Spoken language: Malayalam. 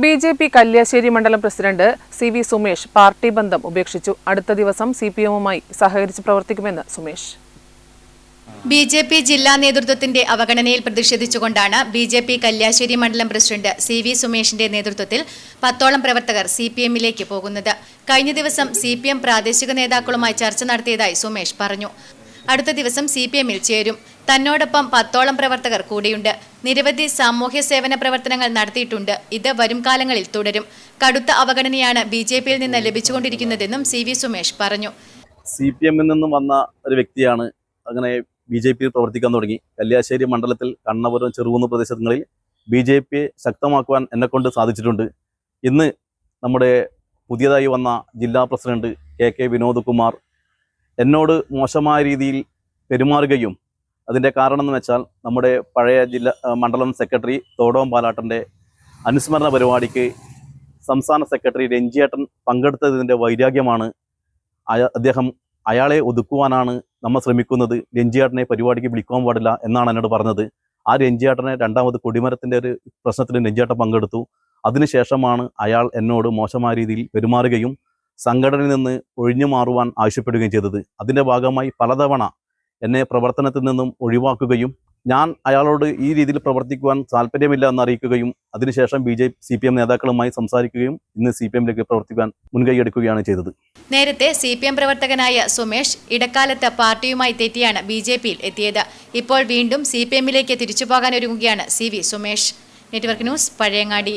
ബി ജെ പി കല്യാശ്ശേരി മണ്ഡലം president C V Sumesh party ബന്ധം ഉപേക്ഷിച്ചു. അടുത്ത ദിവസം സി പി എമ്മുമായി സഹകരിച്ച് പ്രവർത്തിക്കുമെന്ന് സുമേഷ്. ബി ജെ പി ജില്ലാ നേതൃത്വത്തിന്റെ അവഗണനയിൽ പ്രതിഷേധിച്ചുകൊണ്ടാണ് ബി ജെ പി കല്യാശ്ശേരി മണ്ഡലം പ്രസിഡന്റ് സി വി സുമേഷിന്റെ നേതൃത്വത്തിൽ പത്തോളം പ്രവർത്തകർ സി പി എമ്മിലേക്ക് പോകുന്നത്. കഴിഞ്ഞ ദിവസം സി പി എം പ്രാദേശിക നേതാക്കളുമായി ചർച്ച നടത്തിയതായി സുമേഷ് പറഞ്ഞു. അടുത്ത ദിവസം സി പി എമ്മിൽ ചേരും. തന്നോടൊപ്പം പത്തോളം പ്രവർത്തകർ കൂടിയുണ്ട്. നിരവധി സാമൂഹ്യ സേവന പ്രവർത്തനങ്ങൾ നടത്തിയിട്ടുണ്ട്. ഇത് വരും കാലങ്ങളിൽ തുടരും. കടുത്ത അവഗണനയാണ് ബി ജെ പിയിൽ നിന്ന് ലഭിച്ചുകൊണ്ടിരിക്കുന്നതെന്നും സി വി സുമേഷ് പറഞ്ഞു. സി പി എമ്മിൽ നിന്നും വന്ന ഒരു വ്യക്തിയാണ് അങ്ങനെ ബി ജെ പിയിൽ പ്രവർത്തിക്കാൻ തുടങ്ങി. കല്യാശ്ശേരി മണ്ഡലത്തിൽ കണ്ണപുരം ചെറുകുന്ന് പ്രദേശങ്ങളിൽ ബി ജെ പിയെ ശക്തമാക്കുവാൻ എന്നെക്കൊണ്ട് സാധിച്ചിട്ടുണ്ട്. ഇന്ന് നമ്മുടെ പുതിയതായി വന്ന ജില്ലാ president K K Vinod Kumar എന്നോട് മോശമായ രീതിയിൽ പെരുമാറുകയും അതിന്റെ കാരണം എന്ന് വെച്ചാൽ നമ്മുടെ പഴയ ജില്ല മണ്ഡലം സെക്രട്ടറി തോടോം പാലാട്ടന്റെ അനുസ്മരണ പരിപാടിക്ക് സംസ്ഥാന സെക്രട്ടറി രഞ്ജിയേട്ടൻ പങ്കെടുത്തതിന്റെ വൈരാഗ്യമാണ് അദ്ദേഹം അയാളെ ഒതുക്കുവാനാണ് നമ്മൾ ശ്രമിക്കുന്നത്. രഞ്ജിയേട്ടനെ പരിപാടിക്ക് വിളിക്കാൻ പാടില്ല എന്നാണ് എന്നോട് പറഞ്ഞത്. ആ രഞ്ജിയേട്ടനെ രണ്ടാമത് കൊടിമരത്തിന്റെ ഒരു പ്രശ്നത്തിൽ രഞ്ജിയേട്ടൻ പങ്കെടുത്തു. അതിനുശേഷമാണ് അയാൾ എന്നോട് മോശമായ രീതിയിൽ പെരുമാറുകയും സംഘടനയിൽ നിന്ന് ഒഴിഞ്ഞു മാറുവാൻ ആവശ്യപ്പെടുകയും ചെയ്തത്. അതിന്റെ ഭാഗമായി പലതവണ എന്നെ പ്രവർത്തനത്തിൽ നിന്നും ഒഴിവാക്കുകയും ഞാൻ അയാളോട് ഈ രീതിയിൽ പ്രവർത്തിക്കുവാൻ താല്പര്യമില്ല എന്ന് അറിയിക്കുകയും അതിനുശേഷം B J C P M നേതാക്കളുമായി സംസാരിക്കുകയും ഇന്ന് സി പി എമ്മിലേക്ക് പ്രവർത്തിക്കാൻ മുൻകൈയെടുക്കുകയാണ് ചെയ്തത്. നേരത്തെ സി പി എം പ്രവർത്തകനായ സുമേഷ് ഇടക്കാലത്ത് പാർട്ടിയുമായി തെറ്റിയാണ് ബി ജെ പിയിൽ എത്തിയത്. ഇപ്പോൾ വീണ്ടും സി പി എമ്മിലേക്ക് തിരിച്ചു പോകാൻ ഒരുങ്ങുകയാണ് C V Sumesh. Network news Pazhayangadi.